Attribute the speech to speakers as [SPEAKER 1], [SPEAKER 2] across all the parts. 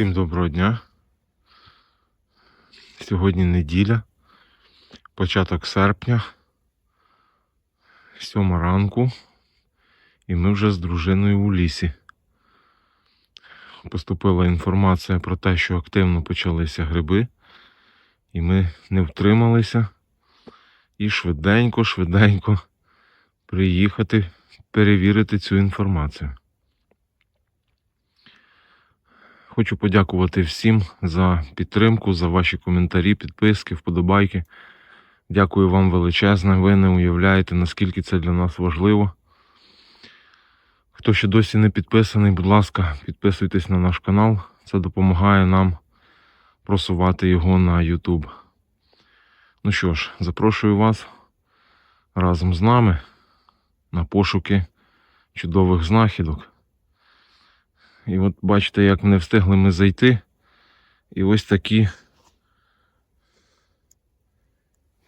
[SPEAKER 1] Всім доброго дня. Сьогодні неділя, початок серпня, сьома ранку, і ми вже з дружиною у лісі. Поступила інформація про те, що активно почалися гриби, і ми не втрималися і швиденько, швиденько приїхати перевірити цю інформацію. Хочу подякувати всім за підтримку, за ваші коментарі, підписки, вподобайки. Дякую вам величезне. Ви не уявляєте, наскільки це для нас важливо. Хто ще досі не підписаний, будь ласка, підписуйтесь на наш канал. Це допомагає нам просувати його на YouTube. Ну що ж, запрошую вас разом з нами на пошуки чудових знахідок. І от бачите, як не встигли ми зайти. І ось такі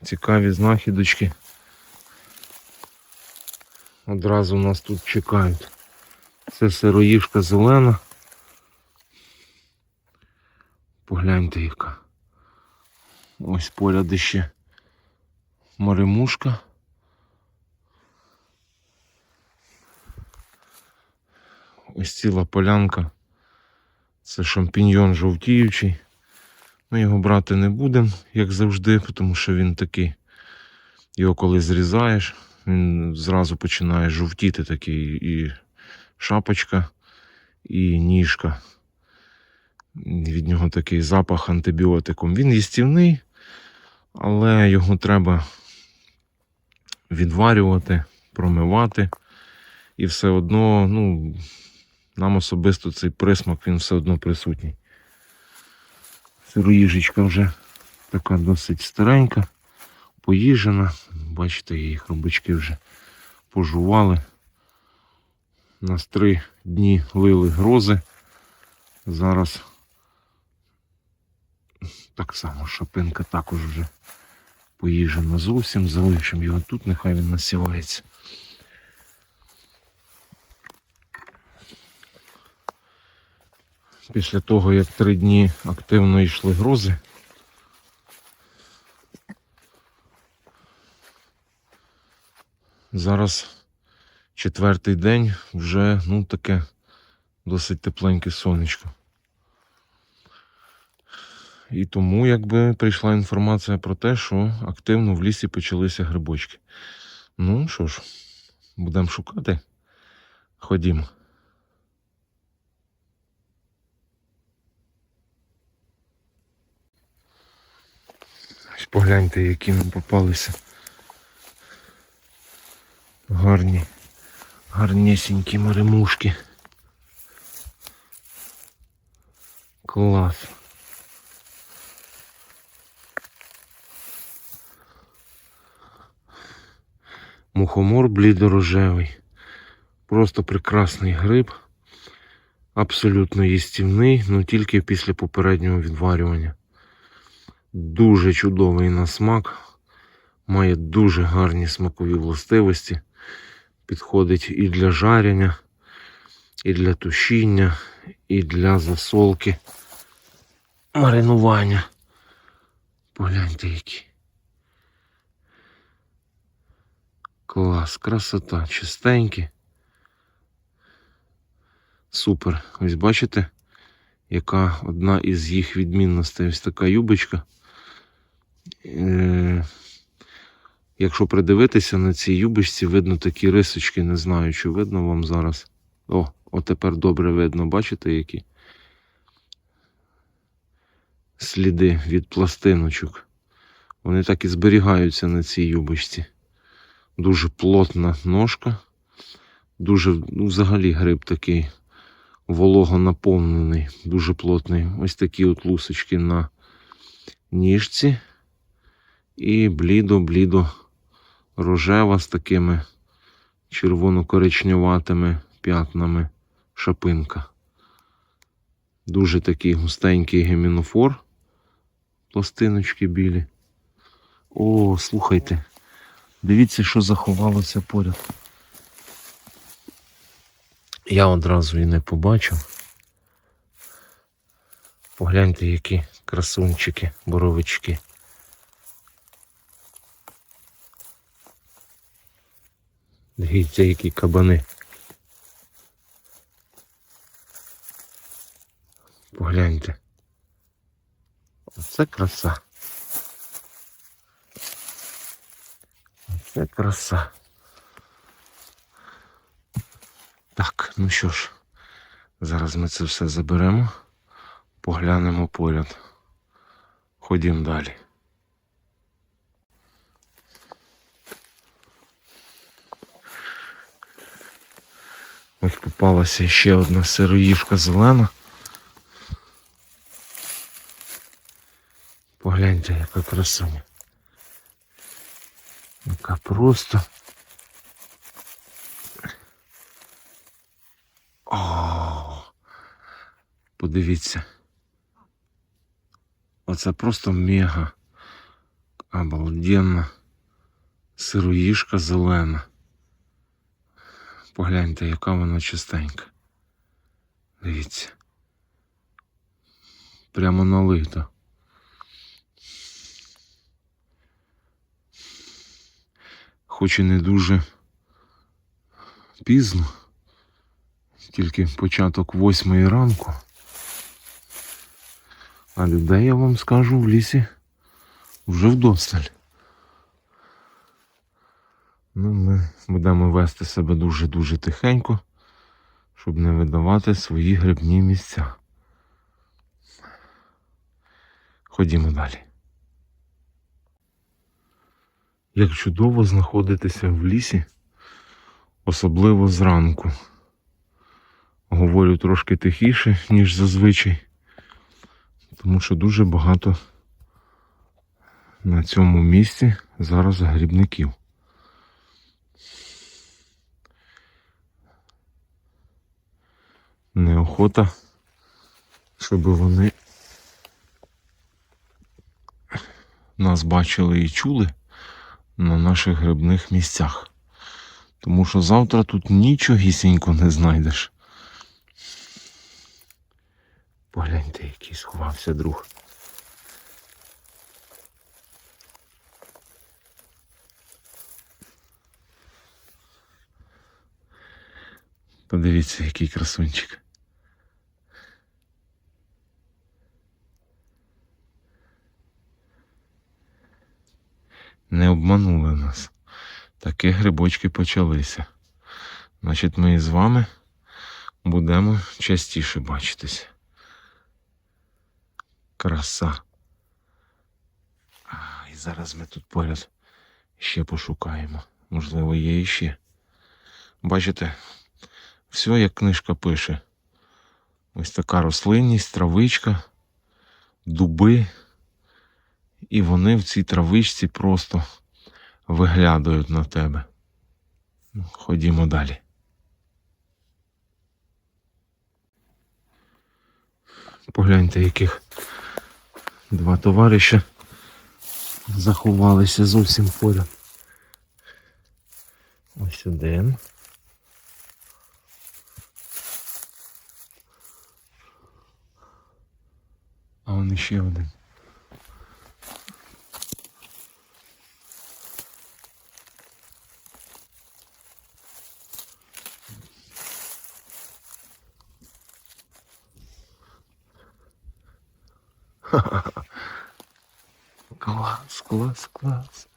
[SPEAKER 1] цікаві знахідочки. Одразу нас тут чекають. Це сироїшка зелена. Погляньте яка. Ось поряд ще маримушка. Ось ціла полянка. Це шампіньйон жовтіючий. Ми його брати не будемо, як завжди, тому що він такий. Його коли зрізаєш, він зразу починає жовтіти такий і шапочка, і ніжка. Від нього такий запах антибіотиком. Він їстівний, але його треба відварювати, промивати. І все одно, ну, нам особисто цей присмак він все одно присутній. Сироїжечка вже така досить старенька, поїжена. Бачите, її хробачки вже пожували. Нас три дні лили грози. Зараз так само шапинка також вже поїжена зовсім. Залишимо його тут, нехай він насівається. Після того, як три дні активно йшли грози. Зараз четвертий день вже ну таке досить тепленьке сонечко. І тому якби прийшла інформація про те, що активно в лісі почалися грибочки. Ну що ж, будемо шукати. Ходімо. Погляньте, які нам попалися. Гарні, гарнісінькі маримушки. Клас. Мухомор блідорожевий. Просто прекрасний гриб. Абсолютно їстівний, але тільки після попереднього відварювання. Дуже чудовий на смак. Має дуже гарні смакові властивості. Підходить і для жарення, і для тушіння, і для засолки, маринування. Погляньте які. Клас, красота, чистенькі. Супер. Ось бачите, яка одна із їх відмінностей. Ось така юбочка. Е, Якщо придивитися на цій юбочці, видно такі рисочки, не знаю, чи видно вам зараз. О, от тепер добре видно, бачите які? Сліди від пластиночок. Вони так і зберігаються на цій юбочці. Дуже плотна ножка. Дуже, ну, взагалі гриб такий волого наповнений, дуже плотний. Ось такі от лусочки на ніжці. І блідо-блідо рожева з такими червоно-коричневатими п'ятнами шапинка. Дуже такий густенький гемінофор. Пластиночки білі. О, слухайте. Дивіться, що заховалося поряд. Я одразу і не побачив. Погляньте, які красунчики, боровички. Дивіться, які кабани. Погляньте. Оце краса. Оце краса. Так, ну що ж, зараз ми це все заберемо, поглянемо поряд. Ходім далі. Ось попалася ще одна сироїжка зелена. Погляньте, яка красуня. Яка просто. О, подивіться. Оце просто мега обалденна сироїжка зелена. Погляньте, яка вона чистенька. Дивіться. Прямо налита. Хоч і не дуже пізно, тільки початок восьмої ранку. А людей я вам скажу в лісі вже вдосталь. Ну, ми будемо вести себе дуже-дуже тихенько, щоб не видавати свої грибні місця. Ходімо далі. Як чудово знаходитися в лісі, особливо зранку. Говорю трошки тихіше, ніж зазвичай, тому що дуже багато на цьому місці зараз грибників. Неохота, щоб вони нас бачили і чули на наших грибних місцях. Тому що завтра тут нічогісінько не знайдеш. Погляньте, який сховався друг. Подивіться, який красунчик. Не обманули нас. Такі грибочки почалися. Значить, ми із вами будемо частіше бачитись. Краса. А, і зараз ми тут поряд ще пошукаємо. Можливо, є іще. Бачите, все як книжка пише. Ось така рослинність, травичка, дуби. І вони в цій травичці просто виглядають на тебе. Ходімо далі. Погляньте, яких два товариша заховалися зовсім поряд. Ось один. А он ще один. Клас, клас, клас.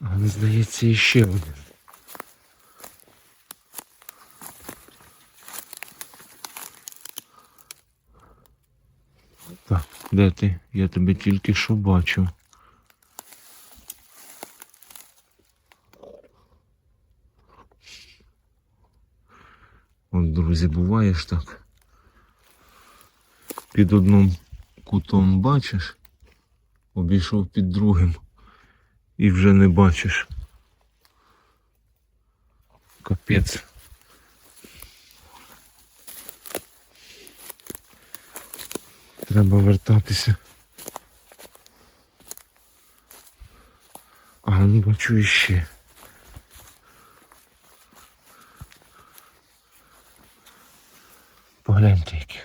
[SPEAKER 1] А не здається, іще один. Так, де ти? Я тебе тільки що бачу. От, друзі, буває ж так. Під одним кутом бачиш, обійшов під другим і вже не бачиш. Капець. Треба вертатися. А, ну бачу іще. Погляньте які.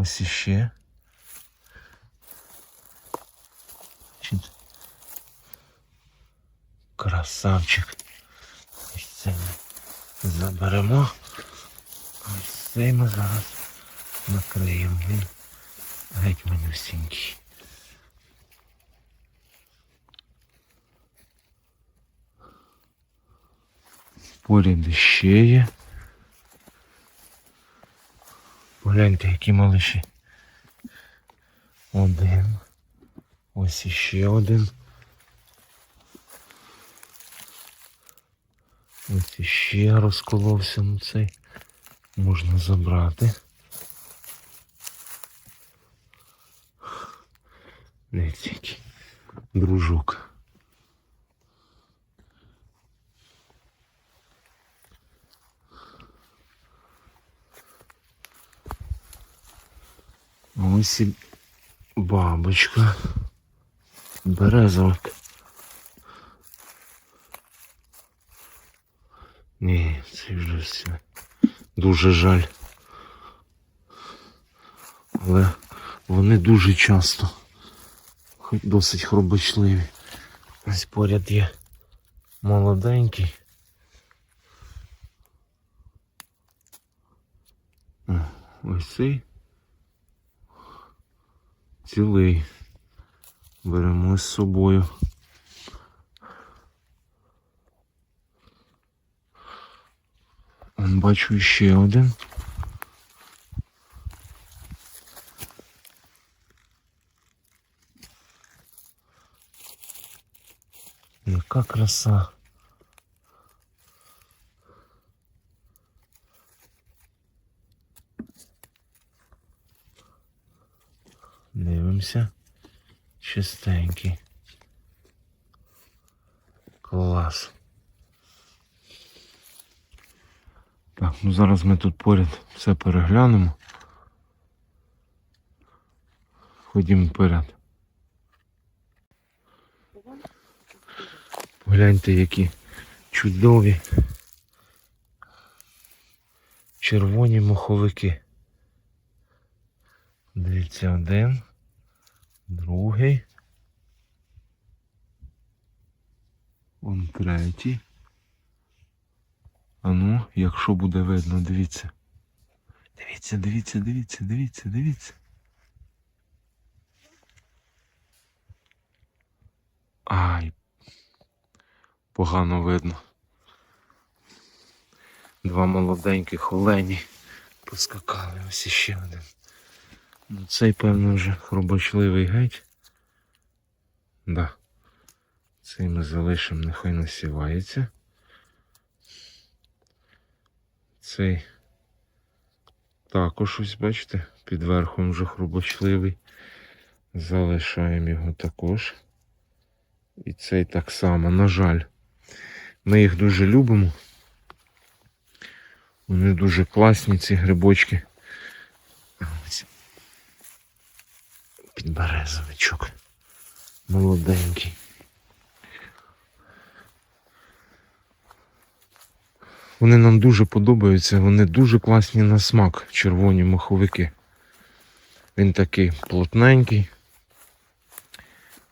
[SPEAKER 1] Ось іще. Красавчик. Ось це ми заберемо. Ось цей ми зараз накриємо. Він геть манюсінький. Поряд іще є. Погляньте, які малиші. Один. Ось іще один. Ось іще розколовся ну цей. Можна забрати. Дивіться, який дружок. Ось і бабочка. Березовик. Ні, це вже все. Дуже жаль. Але вони дуже часто, хоч досить хробочливі. Ось поряд є молоденький. Ось цей цілий. Беремо з собою. Он бачу ще один. Яка краса. Дивимося. Чистенький. Клас. Так, ну зараз ми тут поряд все переглянемо. Ходімо вперед. Погляньте, які чудові червоні моховики. Дивіться, один, другий. Вон третій. А ну, якщо буде видно, дивіться. Дивіться, дивіться, дивіться, дивіться, дивіться. Ай. Погано видно. Два молоденьких олені поскакали. Ось іще один. Ну, цей, певно, вже хробочливий геть. Да. Цей ми залишимо, нехай насівається. Цей також ось, бачите, під верхом вже хрубочливий. Залишаємо його також. І цей так само, на жаль. Ми їх дуже любимо. Вони дуже класні, ці грибочки. Ось. Підберезовичок. Молоденький. Вони нам дуже подобаються, вони дуже класні на смак, червоні маховики. Він такий плотненький.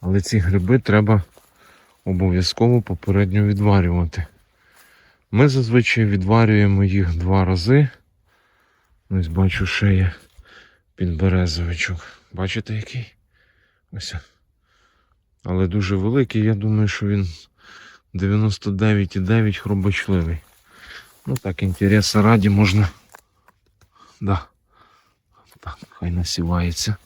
[SPEAKER 1] Але ці гриби треба обов'язково попередньо відварювати. Ми зазвичай відварюємо їх два рази. Ось бачу є підберезовичок. Бачите який? Ось. Але дуже великий, я думаю, що він 99,9 хробочливий. Ну так, інтереса раді можна. Да. Так, хай насівається.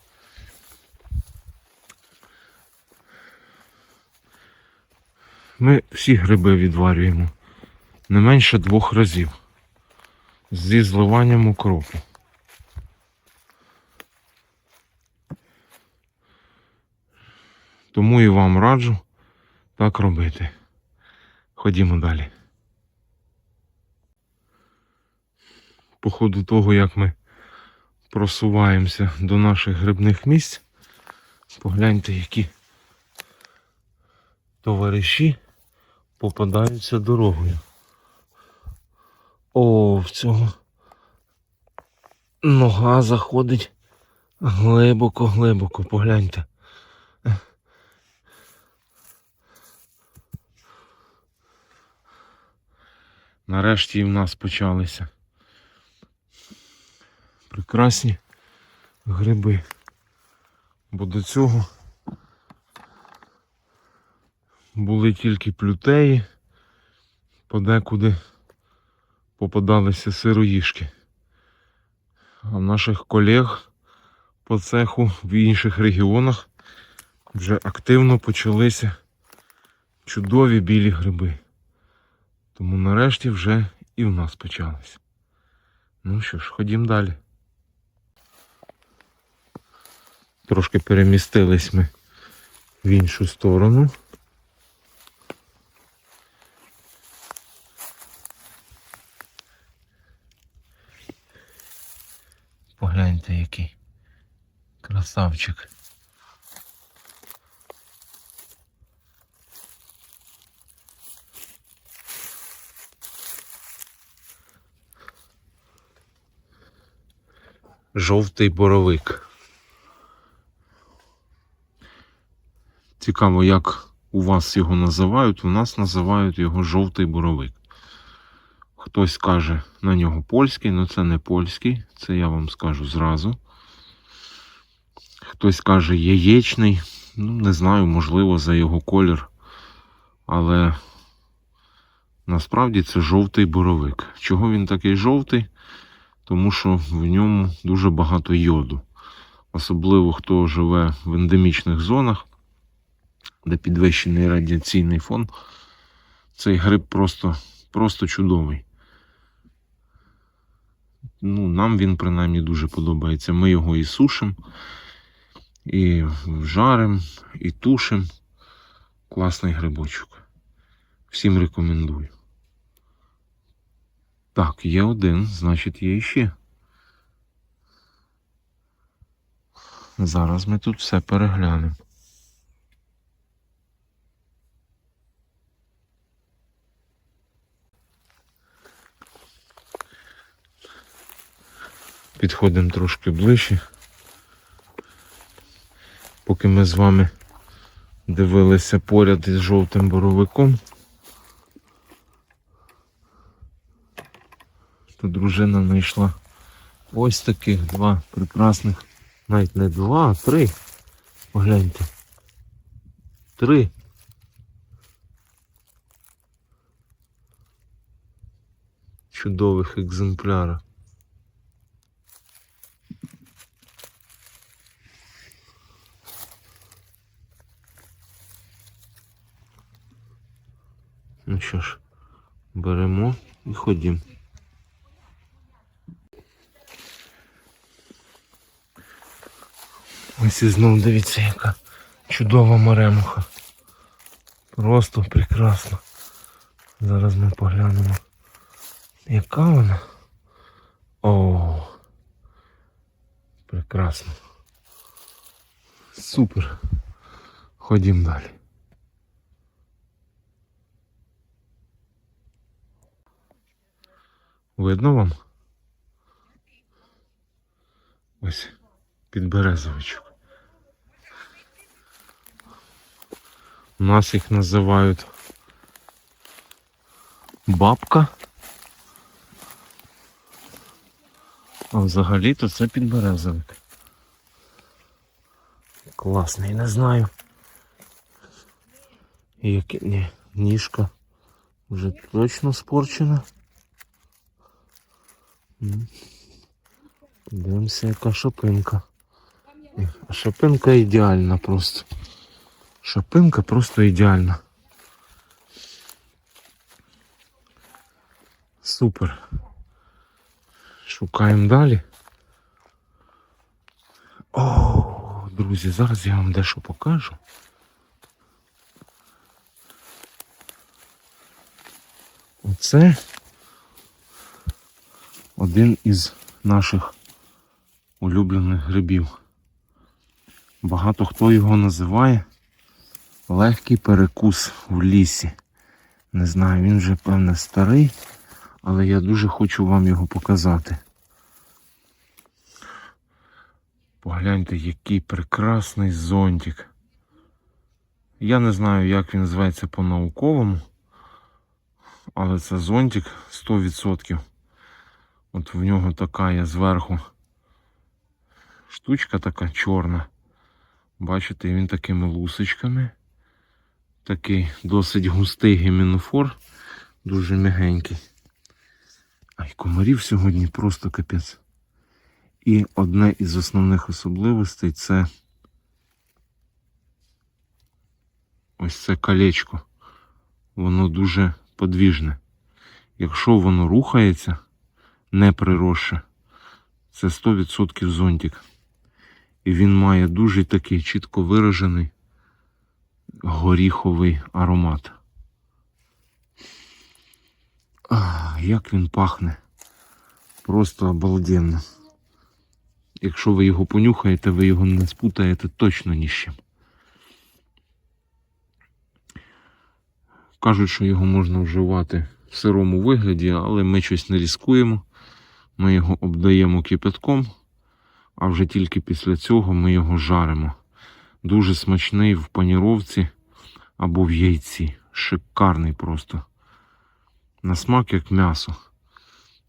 [SPEAKER 1] Ми всі гриби відварюємо не менше двох разів зі зливанням укропу. Тому і вам раджу так робити. Ходімо далі. По ходу того, як ми просуваємося до наших грибних місць, погляньте, які товариші попадаються дорогою. О, в цього нога заходить глибоко-глибоко, погляньте. Нарешті і в нас почалися прекрасні гриби. Бо до цього були тільки плютеї, подекуди попадалися сироїшки. А в наших колег по цеху в інших регіонах вже активно почалися чудові білі гриби. Тому нарешті вже і в нас почалися. Ну що ж, ходім далі. Трошки перемістились ми в іншу сторону. Погляньте, який красавчик. Жовтий боровик. Цікаво, як у вас його називають. У нас називають його жовтий боровик. Хтось каже на нього польський, але це не польський, це я вам скажу зразу. Хтось каже яєчний, ну не знаю, можливо, за його колір. Але насправді це жовтий боровик. Чого він такий жовтий? Тому що в ньому дуже багато йоду. Особливо хто живе в ендемічних зонах, де підвищений радіаційний фон, цей гриб просто, просто чудовий. Ну, нам він принаймні дуже подобається. Ми його і сушимо, і жаримо, і тушимо. Класний грибочок. Всім рекомендую. Так, є один, значить є ще. Зараз ми тут все переглянемо. Підходимо трошки ближче. Поки ми з вами дивилися поряд із жовтим боровиком. То дружина знайшла ось таких два прекрасних, навіть не два, а три. Погляньте. Три. Чудових екземпляра. Ну що ж, беремо і ходімо. Ось і знов дивіться, яка чудова маремуха. Просто прекрасно. Зараз ми поглянемо. Яка вона? О, прекрасно. Супер. Ходім далі. Видно вам? Ось підберезовичок. У нас їх називають бабка. А взагалі-то це підберезовик. Класний, не знаю. Яке ні, ніжка вже точно спорчена. Дивимося, яка шапинка. А Шапинка ідеальна просто. Шапинка просто ідеальна. Супер. Шукаємо далі. О, друзі, зараз я вам дещо покажу. Оце один із наших улюблених грибів. Багато хто його називає легкий перекус в лісі. Не знаю, він вже певне старий, але я дуже хочу вам його показати. Погляньте, який прекрасний зонтик. Я не знаю, як він називається по-науковому, але це зонтик 100%. От в нього така є зверху штучка така чорна. Бачите, він такими лусочками. Такий досить густий гемінофор, дуже м'ягенький. Ай, комарів сьогодні просто капець. І одне із основних особливостей це ось це колечко. Воно дуже подвіжне. Якщо воно рухається, не приросше, це 100% зонтик. І він має дуже такий чітко виражений горіховий аромат. Як він пахне. Просто обалденно. Якщо ви його понюхаєте, ви його не спутаєте точно ні з чим. Кажуть, що його можна вживати в сирому вигляді, але ми щось не різкуємо. Ми його обдаємо кипятком, а вже тільки після цього ми його жаримо. Дуже смачний в паніровці або в яйці. Шикарний просто. На смак як м'ясо.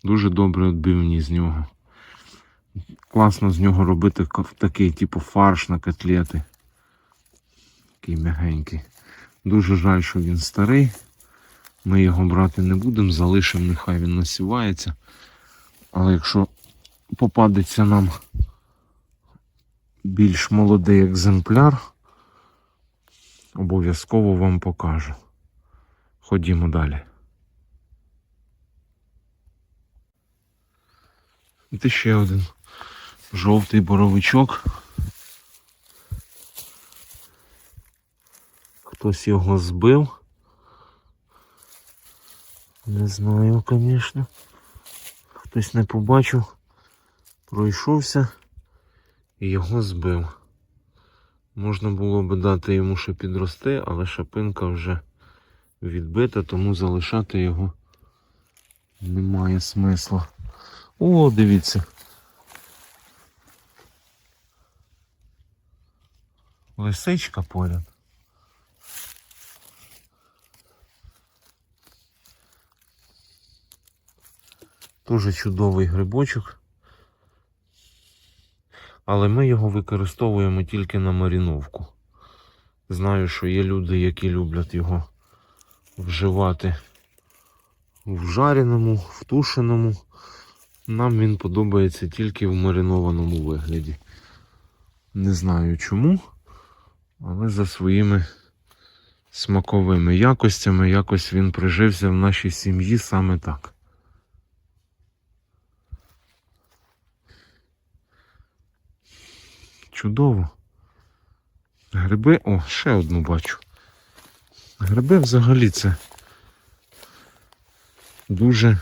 [SPEAKER 1] Дуже добре відбивні з нього. Класно з нього робити такий, типу, фарш на котлети. Такий м'ягенький. Дуже жаль, що він старий. Ми його брати не будемо, залишимо, нехай він насівається. Але якщо попадеться нам більш молодий екземпляр, обов'язково вам покажу. Ходімо далі. Це ще один жовтий боровичок. Хтось його збив. Не знаю, звісно. Хтось не побачив, пройшовся і його збив. Можна було би дати йому ще підрости, але шапинка вже відбита, тому залишати його немає смисла. О, дивіться. Лисичка поряд. Дуже чудовий грибочок. Але ми його використовуємо тільки на маріновку. Знаю, що є люди, які люблять його вживати в жареному, в тушеному. Нам він подобається тільки в маринованому вигляді. Не знаю чому, але за своїми смаковими якостями якось він прижився в нашій сім'ї саме так. Чудово. Гриби, о, ще одну бачу. Гриби взагалі це дуже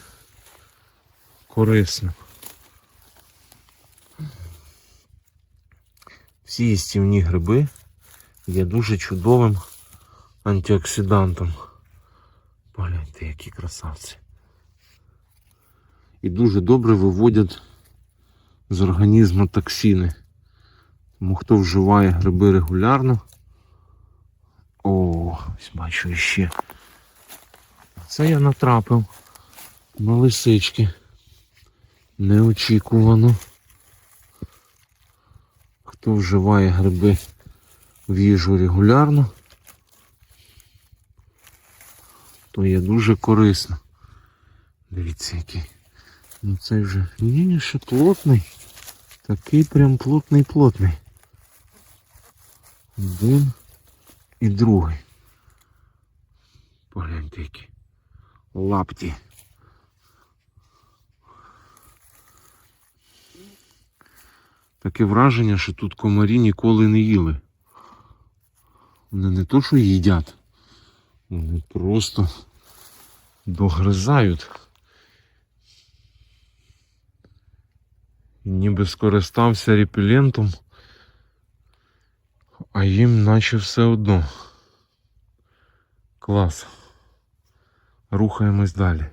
[SPEAKER 1] корисно. Всі їстівні гриби є дуже чудовим антиоксидантом. Погляньте, які красавці. І дуже добре виводять з організму токсини. Тому хто вживає гриби регулярно. О, ось бачу іще. Це я натрапив на лисички. Неочікувано. Хто вживає гриби в їжу регулярно, то є дуже корисно. Дивіться, який. Ну цей вже ні, ще плотний. Такий прям плотний плотний. Один і другий. Погляньте які. Лапті. Таке враження, що тут комарі ніколи не їли. Вони не то, що їдять, вони просто догризають. Ніби скористався репелентом, а їм наче все одно. Клас. рухаємось далі.